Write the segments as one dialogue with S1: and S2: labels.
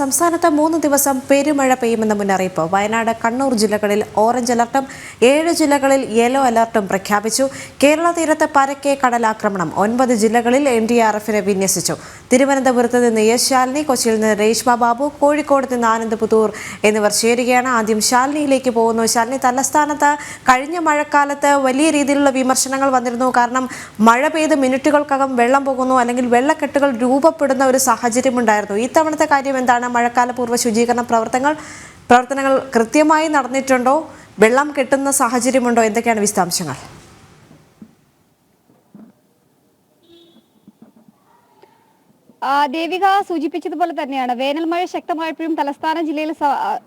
S1: സംസ്ഥാനത്ത് മൂന്ന് ദിവസം പെരുമഴ പെയ്യുമെന്ന മുന്നറിയിപ്പ്. വയനാട് കണ്ണൂർ ജില്ലകളിൽ ഓറഞ്ച് അലർട്ടും ഏഴ് ജില്ലകളിൽ യെല്ലോ അലർട്ടും പ്രഖ്യാപിച്ചു. കേരള തീരത്ത് പരക്കെ കടലാക്രമണം. ഒൻപത് ജില്ലകളിൽ എൻ ഡി ആർ എഫിനെ വിന്യസിച്ചു. തിരുവനന്തപുരത്ത് നിന്ന് യെസ് ശാലിനി കൊച്ചിയിൽ നിന്ന് രേഷ്മ ബാബു കോഴിക്കോട് നിന്ന് ആനന്ദ് പുത്തൂർ എന്നിവർ ചേരുകയാണ്. ആദ്യം ശാലിനിയിലേക്ക് പോകുന്നു. ശാലിനി തലസ്ഥാനത്ത് കഴിഞ്ഞ മഴക്കാലത്ത് വലിയ രീതിയിലുള്ള വിമർശനങ്ങൾ വന്നിരുന്നു. കാരണം മഴ പെയ്ത് മിനിറ്റുകൾക്കകം വെള്ളം പോകുന്നു അല്ലെങ്കിൽ വെള്ളക്കെട്ടുകൾ രൂപപ്പെടുന്ന ഒരു സാഹചര്യം ഉണ്ടായിരുന്നു ഈ തവണത്തെ കാര്യം എന്താണ്? മഴക്കാല പൂർവ ശുചീകരണ പ്രവർത്തനങ്ങൾ പ്രവർത്തനങ്ങൾ കൃത്യമായി നടന്നിട്ടുണ്ടോ? വെള്ളം കെട്ടുന്ന സാഹചര്യമുണ്ടോ? എന്തൊക്കെയാണ് വിശദാംശങ്ങൾ?
S2: ദേവിക സൂചിപ്പിച്ചതുപോലെ തന്നെയാണ്. വേനൽ മഴ ശക്തമായപ്പോഴും തലസ്ഥാന ജില്ലയിൽ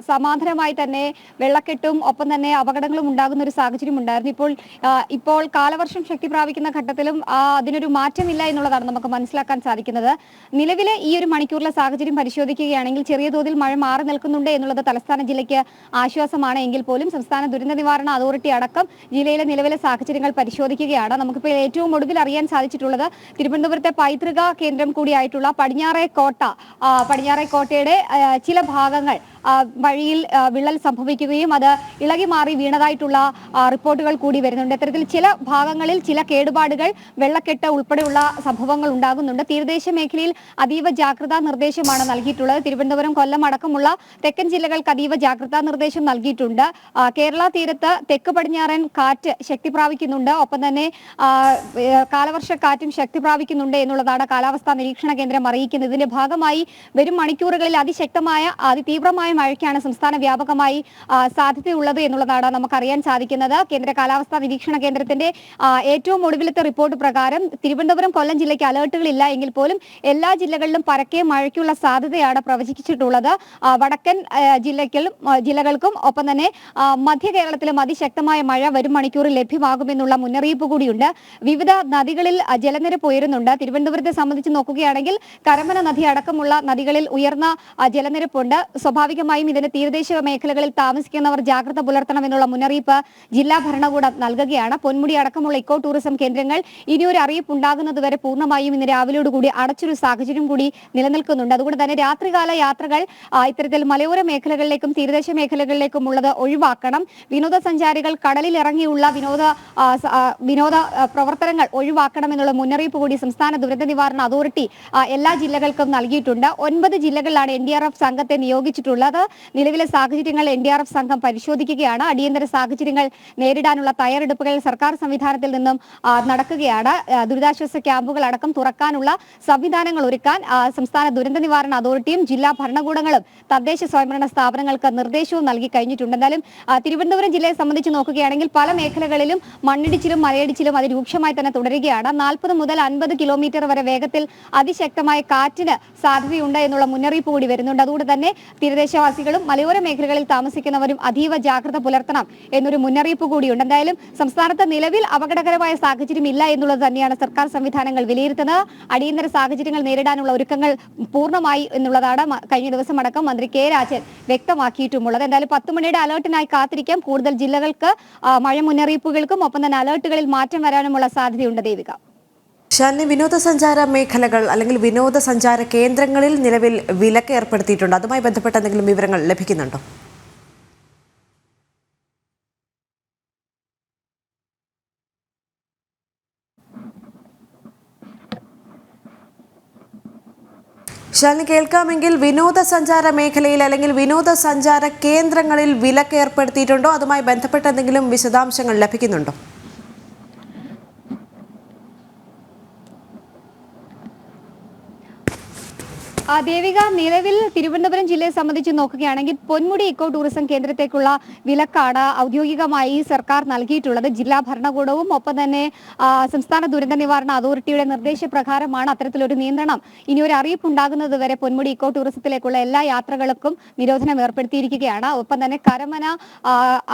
S2: സമാധാനമായി തന്നെ വെള്ളക്കെട്ടും ഒപ്പം തന്നെ അപകടങ്ങളും ഉണ്ടാകുന്ന ഒരു സാഹചര്യം ഉണ്ടായിരുന്നു. ഇപ്പോൾ ഇപ്പോൾ കാലവർഷം ശക്തി പ്രാപിക്കുന്ന ഘട്ടത്തിലും അതിനൊരു മാറ്റമില്ല എന്നുള്ളതാണ് നമുക്ക് മനസ്സിലാക്കാൻ സാധിക്കുന്നത്. നിലവിലെ ഈ ഒരു മണിക്കൂറിലെ സാഹചര്യം പരിശോധിക്കുകയാണെങ്കിൽ ചെറിയ തോതിൽ മഴ മാറി നിൽക്കുന്നുണ്ട് എന്നുള്ളത് തലസ്ഥാന ജില്ലയ്ക്ക് ആശ്വാസമാണ്. എങ്കിൽ പോലും സംസ്ഥാന ദുരന്ത നിവാരണ അതോറിറ്റി അടക്കം ജില്ലയിലെ നിലവിലെ സാഹചര്യങ്ങൾ പരിശോധിക്കുകയാണ്. നമുക്കിപ്പോൾ ഏറ്റവും ഒടുവിൽ അറിയാൻ സാധിച്ചിട്ടുള്ളത് തിരുവനന്തപുരത്തെ പൈതൃക കേന്ദ്രം കൂടിയായിട്ടുള്ള പടിഞ്ഞാറേ കോട്ട പടിഞ്ഞാറേ കോട്ടയുടെ ചില ഭാഗങ്ങൾ വഴിയിൽ വിള്ളൽ സംഭവിക്കുകയും അത് ഇളകി മാറി വീണതായിട്ടുള്ള റിപ്പോർട്ടുകൾ കൂടി വരുന്നുണ്ട്. ഇത്തരത്തിൽ ചില ഭാഗങ്ങളിൽ ചില കേടുപാടുകൾ വെള്ളക്കെട്ട് ഉൾപ്പെടെയുള്ള സംഭവങ്ങൾ ഉണ്ടാകുന്നുണ്ട്. തീരദേശ മേഖലയിൽ അതീവ ജാഗ്രതാ നിർദ്ദേശമാണ് നൽകിയിട്ടുള്ളത്. തിരുവനന്തപുരം കൊല്ലം അടക്കമുള്ള തെക്കൻ ജില്ലകൾക്ക് അതീവ ജാഗ്രതാ നിർദ്ദേശം നൽകിയിട്ടുണ്ട്. കേരള തീരത്ത് തെക്ക് പടിഞ്ഞാറൻ കാറ്റ് ശക്തി പ്രാപിക്കുന്നുണ്ട്. ഒപ്പം തന്നെ കാലവർഷ കാറ്റും ശക്തി പ്രാപിക്കുന്നുണ്ട് എന്നുള്ളതാണ് കാലാവസ്ഥാ നിരീക്ഷണ കേന്ദ്രം അറിയിക്കുന്നത്. ഇതിന്റെ ഭാഗമായി വരും മണിക്കൂറുകളിൽ അതിശക്തമായ അതിതീവ്രമായ മഴയ്ക്കാണ് സംസ്ഥാന വ്യാപകമായി സാധ്യതയുള്ളത് എന്നുള്ളതാണ് നമുക്കറിയാൻ സാധിക്കുന്നത്. കേന്ദ്ര കാലാവസ്ഥാ നിരീക്ഷണ കേന്ദ്രത്തിന്റെ ഏറ്റവും ഒടുവിലത്തെ റിപ്പോർട്ട് പ്രകാരം തിരുവനന്തപുരം കൊല്ലം ജില്ലയ്ക്ക് അലേർട്ടുകളില്ല എങ്കിൽ പോലും എല്ലാ ജില്ലകളിലും പരക്കെ മഴയ്ക്കുള്ള സാധ്യതയാണ് പ്രവചിച്ചിട്ടുള്ളത്. വടക്കൻ ജില്ലയ്ക്കും ജില്ലകൾക്കും ഒപ്പം തന്നെ മധ്യ കേരളത്തിലും അതിശക്തമായ മഴ വരും മണിക്കൂറിൽ ലഭ്യമാകുമെന്നുള്ള മുന്നറിയിപ്പ് കൂടിയുണ്ട്. വിവിധ നദികളിൽ ജലനിരപ്പ് ഉയരുന്നുണ്ട്. തിരുവനന്തപുരത്തെ സംബന്ധിച്ച് നോക്കുകയാണെങ്കിൽ കരമന നദി അടക്കമുള്ള നദികളിൽ ഉയർന്ന ജലനിരപ്പുണ്ട്. സ്വാഭാവികമായും ഇതിന് തീരദേശ മേഖലകളിൽ താമസിക്കുന്നവർ ജാഗ്രത പുലർത്തണമെന്നുള്ള മുന്നറിയിപ്പ് ജില്ലാ ഭരണകൂടം നൽകുകയാണ്. പൊന്മുടി അടക്കമുള്ള ഇക്കോ ടൂറിസം കേന്ദ്രങ്ങൾ ഇനിയൊരു അറിയിപ്പ് ഉണ്ടാകുന്നതുവരെ പൂർണമായും ഇന്ന് രാവിലെയോടുകൂടി അടച്ചൊരു സാഹചര്യം കൂടി നിലനിൽക്കുന്നുണ്ട്. അതുകൊണ്ട് തന്നെ രാത്രികാല യാത്രകൾ ഇത്തരത്തിൽ മലയോര മേഖലകളിലേക്കും തീരദേശ മേഖലകളിലേക്കും ഉള്ളത് ഒഴിവാക്കണം. വിനോദസഞ്ചാരികൾ കടലിൽ ഇറങ്ങിയുള്ള വിനോദ വിനോദ പ്രവർത്തനങ്ങൾ ഒഴിവാക്കണം എന്നുള്ള മുന്നറിയിപ്പ് കൂടി സംസ്ഥാന ദുരന്ത നിവാരണ അതോറിറ്റി എല്ലാ ജില്ലകൾക്കും നൽകിയിട്ടുണ്ട്. ഒൻപത് ജില്ലകളിലാണ് എൻ ഡി ആർ എഫ് സംഘത്തെ നിയോഗിച്ചിട്ടുള്ളത്. നിലവിലെ സാഹചര്യങ്ങൾ എൻ ഡി ആർ എഫ് സംഘം പരിശോധിക്കുകയാണ്. അടിയന്തര സാഹചര്യങ്ങൾ നേരിടാനുള്ള തയ്യാറെടുപ്പുകൾ സർക്കാർ സംവിധാനത്തിൽ നിന്നും നടക്കുകയാണ്. ദുരിതാശ്വാസ ക്യാമ്പുകൾ അടക്കം തുറക്കാനുള്ള സംവിധാനങ്ങൾ ഒരുക്കാൻ സംസ്ഥാന ദുരന്ത നിവാരണ അതോറിറ്റിയും ജില്ലാ ഭരണകൂടങ്ങളും തദ്ദേശ സ്വയംഭരണ സ്ഥാപനങ്ങൾക്ക് നിർദ്ദേശവും നൽകി കഴിഞ്ഞിട്ടുണ്ട്. എന്തായാലും തിരുവനന്തപുരം ജില്ലയെ സംബന്ധിച്ച് നോക്കുകയാണെങ്കിൽ പല മേഖലകളിലും മണ്ണിടിച്ചിലും മലയിടിച്ചിലും അതിരൂക്ഷമായി തന്നെ തുടരുകയാണ്. നാൽപ്പത് മുതൽ അൻപത് കിലോമീറ്റർ വരെ വേഗത്തിൽ അതിശക്തമായ കാറ്റിന് സാധ്യതയുണ്ട് എന്നുള്ള മുന്നറിയിപ്പ് കൂടി വരുന്നുണ്ട്. അതുകൊണ്ട് തന്നെ തീരദേശവാസികളും മലയോര മേഖലകളിൽ താമസിക്കുന്നവരും അതീവ ജാഗ്രത പുലർത്തണം എന്നൊരു മുന്നറിയിപ്പ് കൂടിയുണ്ട്. എന്തായാലും സംസ്ഥാനത്ത് നിലവിൽ അപകടകരമായ സാഹചര്യം ഇല്ല എന്നുള്ളത് തന്നെയാണ് സർക്കാർ സംവിധാനങ്ങൾ വിലയിരുത്തുന്നത്. അടിയന്തര സാഹചര്യങ്ങൾ നേരിടാനുള്ള ഒരുക്കങ്ങൾ പൂർണമായി എന്നുള്ളതാണ് കഴിഞ്ഞ ദിവസം അടക്കം മന്ത്രി കെ രാജൻ വ്യക്തമാക്കിയിട്ടുമുള്ളത്. എന്തായാലും പത്ത് മണിയുടെ അലേർട്ടിനായി കാത്തിരിക്കാം. കൂടുതൽ ജില്ലകൾക്ക് മഴ മുന്നറിയിപ്പുകൾക്കും ഒപ്പം തന്നെ അലേർട്ടുകളിൽ മാറ്റം വരാനുമുള്ള സാധ്യതയുണ്ട്. ദേവിക.
S1: ശാലിനി വിനോദസഞ്ചാര മേഖലകൾ അല്ലെങ്കിൽ വിനോദസഞ്ചാര കേന്ദ്രങ്ങളിൽ നിലവിൽ വിലക്ക് ഏർപ്പെടുത്തിയിട്ടുണ്ട്. അതുമായി ബന്ധപ്പെട്ട എന്തെങ്കിലും വിവരങ്ങൾ ലഭിക്കുന്നുണ്ടോ? ശാലിനി കേൾക്കാമെങ്കിൽ വിനോദസഞ്ചാര മേഖലയിൽ അല്ലെങ്കിൽ വിനോദസഞ്ചാര കേന്ദ്രങ്ങളിൽ വിലക്ക് ഏർപ്പെടുത്തിയിട്ടുണ്ടോ? അതുമായി ബന്ധപ്പെട്ട എന്തെങ്കിലും വിശദാംശങ്ങൾ ലഭിക്കുന്നുണ്ടോ?
S2: ദേവിക നിലവിൽ തിരുവനന്തപുരം ജില്ലയെ സംബന്ധിച്ച് നോക്കുകയാണെങ്കിൽ പൊന്മുടി ഇക്കോ ടൂറിസം കേന്ദ്രത്തേക്കുള്ള വിലക്കാണ് ഔദ്യോഗികമായി സർക്കാർ നൽകിയിട്ടുള്ളത്. ജില്ലാ ഭരണകൂടവും ഒപ്പം തന്നെ സംസ്ഥാന ദുരന്ത നിവാരണ അതോറിറ്റിയുടെ നിർദ്ദേശപ്രകാരമാണ് അത്തരത്തിലൊരു നിയന്ത്രണം. ഇനി ഒരു അറിയിപ്പ് ഉണ്ടാകുന്നത് വരെ പൊന്മുടി ഇക്കോ ടൂറിസത്തിലേക്കുള്ള എല്ലാ യാത്രകൾക്കും നിരോധനം ഏർപ്പെടുത്തിയിരിക്കുകയാണ്. ഒപ്പം തന്നെ കരമന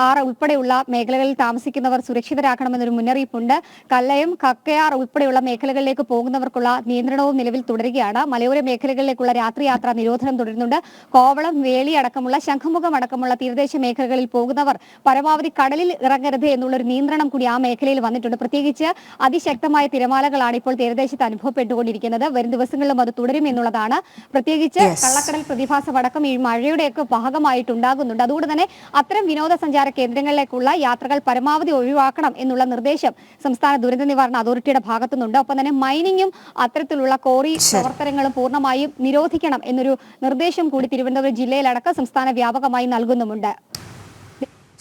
S2: ആറ് ഉൾപ്പെടെയുള്ള മേഖലകളിൽ താമസിക്കുന്നവർ സുരക്ഷിതരാക്കണമെന്നൊരു മുന്നറിയിപ്പുണ്ട്. കല്ലയം കക്കയാർ ഉൾപ്പെടെയുള്ള മേഖലകളിലേക്ക് പോകുന്നവർക്കുള്ള നിയന്ത്രണവും നിലവിൽ തുടരുകയാണ്. മലയോര മേഖലകളിലേക്കുള്ള തീരങ്ങളിലേക്കുള്ള രാത്രിയാത്രാ നിരോധനം തുടരുന്നുണ്ട്. കോവളം വേളി അടക്കമുള്ള ശംഖുമുഖം അടക്കമുള്ള തീരദേശ മേഖലകളിൽ പോകുന്നവർ പരമാവധി കടലിൽ ഇറങ്ങരുത് എന്നുള്ള ഒരു നിയന്ത്രണം കൂടി ആ മേഖലയിൽ വന്നിട്ടുണ്ട്. പ്രത്യേകിച്ച് അതിശക്തമായ തിരമാലകളാണ് ഇപ്പോൾ തീരദേശത്ത് അനുഭവപ്പെട്ടുകൊണ്ടിരിക്കുന്നത്. വരും ദിവസങ്ങളിലും അത് തുടരും എന്നുള്ളതാണ്. പ്രത്യേകിച്ച് കള്ളക്കടൽ പ്രതിഭാസം അടക്കം ഈ മഴയുടെയൊക്കെ ഭാഗമായിട്ടുണ്ടാകുന്നുണ്ട്. അതുകൊണ്ട് തന്നെ അത്തരം വിനോദസഞ്ചാര കേന്ദ്രങ്ങളിലേക്കുള്ള യാത്രകൾ പരമാവധി ഒഴിവാക്കണം എന്നുള്ള നിർദ്ദേശം സംസ്ഥാന ദുരന്ത നിവാരണ അതോറിറ്റിയുടെ ഭാഗത്തുനിന്നുണ്ട്. ഒപ്പം തന്നെ മൈനിങ്ങും അത്തരത്തിലുള്ള കോറി പ്രവർത്തനങ്ങളും പൂർണമായും നിരോധിക്കണം എന്നൊരു നിർദ്ദേശം കൂടി തിരുവനന്തപുരം ജില്ലയിലടക്കം സംസ്ഥാന വ്യാപകമായി നൽകുന്നുമുണ്ട്.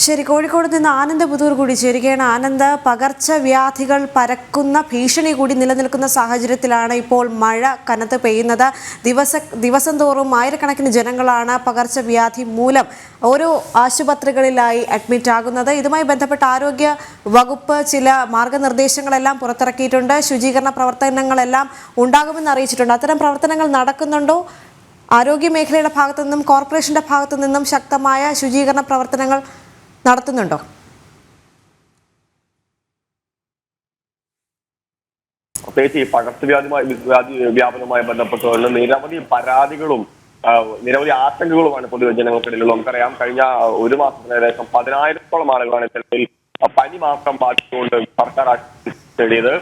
S1: ശരി കോഴിക്കോട് നിന്ന് ആനന്ദ പുതൂർ കൂടി ചേരുകയാണ്. ആനന്ദ് പകർച്ചവ്യാധികൾ പരക്കുന്ന ഭീഷണി കൂടി നിലനിൽക്കുന്ന സാഹചര്യത്തിലാണ് ഇപ്പോൾ മഴ കനത്ത് പെയ്യുന്നത്. ദിവസ ദിവസം തോറും ആയിരക്കണക്കിന് ജനങ്ങളാണ് പകർച്ചവ്യാധി മൂലം ഓരോ ആശുപത്രികളിലായി അഡ്മിറ്റ് ആകുന്നത്. ഇതുമായി ബന്ധപ്പെട്ട ആരോഗ്യ വകുപ്പ് ചില മാർഗനിർദ്ദേശങ്ങളെല്ലാം പുറത്തിറക്കിയിട്ടുണ്ട്. ശുചീകരണ പ്രവർത്തനങ്ങളെല്ലാം ഉണ്ടാകുമെന്ന് അറിയിച്ചിട്ടുണ്ട്. അത്തരം പ്രവർത്തനങ്ങൾ നടക്കുന്നുണ്ടോ? ആരോഗ്യ മേഖലയുടെ ഭാഗത്തു നിന്നും കോർപ്പറേഷന്റെ ഭാഗത്തു നിന്നും ശക്തമായ ശുചീകരണ പ്രവർത്തനങ്ങൾ നടത്തുന്നുണ്ടോ?
S3: പ്രത്യേകിച്ച് ഈ പകർച്ചവ്യാധിയുമായി വ്യാധി വ്യാപനവുമായി ബന്ധപ്പെട്ടുള്ള നിരവധി പരാതികളും നിരവധി ആശങ്കകളുമാണ് പൊതുജനങ്ങൾക്കിടയിലുള്ളത്. നമുക്കറിയാം കഴിഞ്ഞ ഒരു മാസത്തിന് ഏകദേശം പതിനായിരത്തോളം ആളുകളാണ് ഇത്തരത്തിൽ പനി മാത്രം ബാധിച്ചുകൊണ്ട് സർക്കാർ തേടിയത്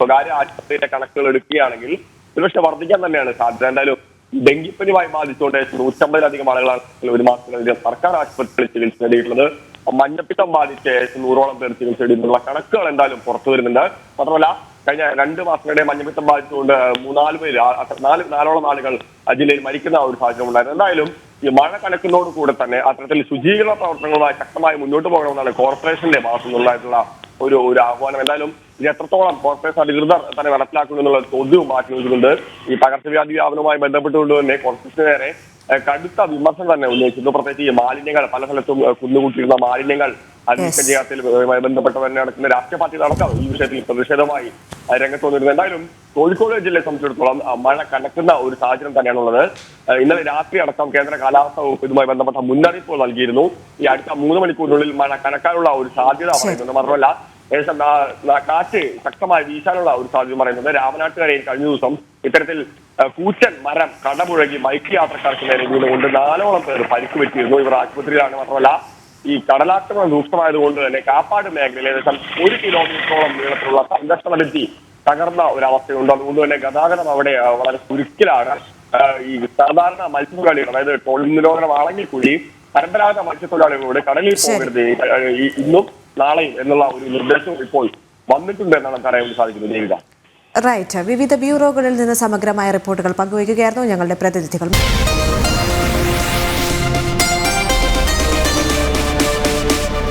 S3: സ്വകാര്യ ആശുപത്രിയുടെ കണക്കുകൾ എടുക്കുകയാണെങ്കിൽ ഒരുപക്ഷെ വർദ്ധിക്കാൻ തന്നെയാണ് സാധ്യത. എന്തായാലും ഡെങ്കിപ്പനിയുമായി ബാധിച്ചുകൊണ്ട് നൂറ്റമ്പതിലധികം ആളുകളാണ് ഒരു മാസത്തിനുള്ളിൽ സർക്കാർ ആശുപത്രികളിൽ ചികിത്സ നേടിയിട്ടുള്ളത്. മഞ്ഞപ്പിത്തം ബാധിച്ച് നൂറോളം പേർ ചികിത്സ നേടിയിട്ടുള്ള കണക്കുകൾ എന്തായാലും പുറത്തു വരുന്നുണ്ട്. മാത്രമല്ല കഴിഞ്ഞ രണ്ട് മാസത്തിനിടെ മഞ്ഞപ്പിത്തം ബാധിച്ചുകൊണ്ട് മൂന്നാൽ പേര് നാല് നാലോളം ആളുകൾ ജില്ലയിൽ മരിക്കുന്ന ഒരു സാഹചര്യം ഉണ്ടായിരുന്നു. എന്തായാലും ഈ മഴ കണക്കുന്നതോട് കൂടെ തന്നെ അത്തരത്തിൽ ശുചീകരണ പ്രവർത്തനങ്ങളുമായി ശക്തമായി മുന്നോട്ട് പോകണമെന്നാണ് കോർപ്പറേഷന്റെ ഭാഗത്തു നിന്നുള്ളതായിട്ടുള്ള ഒരു ഒരു ആഹ്വാനം. എന്തായാലും ഇത് എത്രത്തോളം കോർപ്പറേഷൻ അധികൃതർ തന്നെ നടപ്പിലാക്കുന്നു എന്നുള്ള ചോദ്യവും മാറ്റി വെക്കുന്നുണ്ട് ഈ പകർച്ചവ്യാധി വ്യാപനവുമായി ബന്ധപ്പെട്ടുകൊണ്ട് തന്നെ കോർപ്പറേഷന് നേരെ കടുത്ത വിമർശനം തന്നെ ഉന്നയിച്ചിരുന്നു. പ്രത്യേകിച്ച് ഈ മാലിന്യങ്ങൾ പല സ്ഥലത്തും കുന്നുകൂട്ടിയിരുന്ന മാലിന്യങ്ങൾ അന്വേഷണ ബന്ധപ്പെട്ട് തന്നെ നടക്കുന്ന രാഷ്ട്രീയ പാർട്ടി നടക്കാം ഈ വിഷയത്തിൽ പ്രതിഷേധമായി രംഗത്ത് വന്നിരുന്നത് എന്തായാലും കോഴിക്കോട് ജില്ലയെ സംബന്ധിച്ചിടത്തോളം മഴ കനക്കുന്ന ഒരു സാഹചര്യം തന്നെയാണുള്ളത് ഇന്നലെ രാത്രി അടക്കം കേന്ദ്ര കാലാവസ്ഥാ വകുപ്പ് ഇതുമായി ബന്ധപ്പെട്ട മുന്നറിയിപ്പുകൾ നൽകിയിരുന്നു. ഈ അടുത്ത മൂന്ന് മണിക്കൂറിനുള്ളിൽ മഴ കനക്കാനുള്ള ഒരു സാധ്യത പറയുന്നുണ്ട് മാത്രമല്ല ഏകദേശം കാറ്റ് ശക്തമായി വീശാനുള്ള ഒരു സാധ്യത പറയുന്നത് രാമനാട്ടുകരയിൽ കഴിഞ്ഞ ദിവസം ഇത്തരത്തിൽ കൂറ്റൻ മരം കടമുഴകി ബൈക്ക് യാത്രക്കാർക്ക് നേരെ വീണുകൊണ്ട് നാലോളം പേർ പരിക്ക് പറ്റിയിരുന്നു. ഇവർ ആശുപത്രിയിലാണ് മാത്രമല്ല ഈ കടലാക്രമണം രൂക്ഷമായതുകൊണ്ട് തന്നെ കാപ്പാട് മേഖലയിൽ ഏകദേശം ഒരു കിലോമീറ്ററോളം നീളത്തിലുള്ള ഭിത്തി തകർന്ന ഒരവസ്ഥയുണ്ട്. അവസ്ഥയുണ്ട് അതുകൊണ്ട് തന്നെ ഗതാഗതം അവിടെ വളരെ ചുരുക്കിലാണ്. ഈ സാധാരണ മത്സ്യത്തൊഴിലാളികൾ അതായത് തൊഴിൽ നിരോധനമാണെങ്കിൽ കൂടി പരമ്പരാഗത മത്സ്യത്തൊഴിലാളികളോട് കടലിൽ. പോകരുത്. ഇന്നും നാളെയും എന്നുള്ള ഒരു നിർദ്ദേശം ഇപ്പോൾ വന്നിട്ടുണ്ട് എന്നാണ് നമുക്ക് അറിയാൻ സാധിക്കുന്നത് ദേവിക
S1: റൈറ്റ്. വിവിധ ബ്യൂറോകളിൽ നിന്ന് സമഗ്രമായ റിപ്പോർട്ടുകൾ പങ്കുവയ്ക്കുകയായിരുന്നു ഞങ്ങളുടെ പ്രതിനിധികൾ.